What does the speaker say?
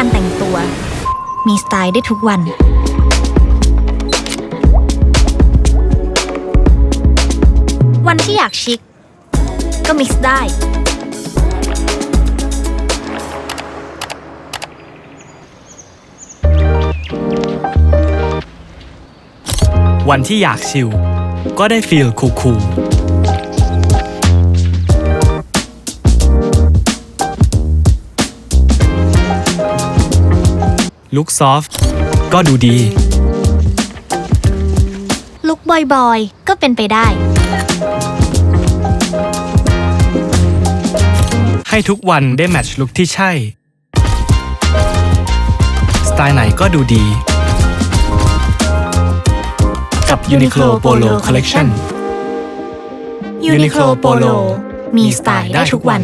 การแต่งตัว มีสไตล์ได้ทุกวันวันที่อยากชิค ก็มิกซ์ได้ วันที่อยากชิล ก็ได้ฟีลคูลๆ ลุคซอฟต์ก็ดูดี ลุคบอยๆ ก็เป็นไปได้ ให้ทุกวันได้แมทช์ลุคที่ใช่ สไตล์ไหนก็ดูดี กับ Uniqlo Polo Collection Uniqlo Polo มีสไตล์ได้ทุกวัน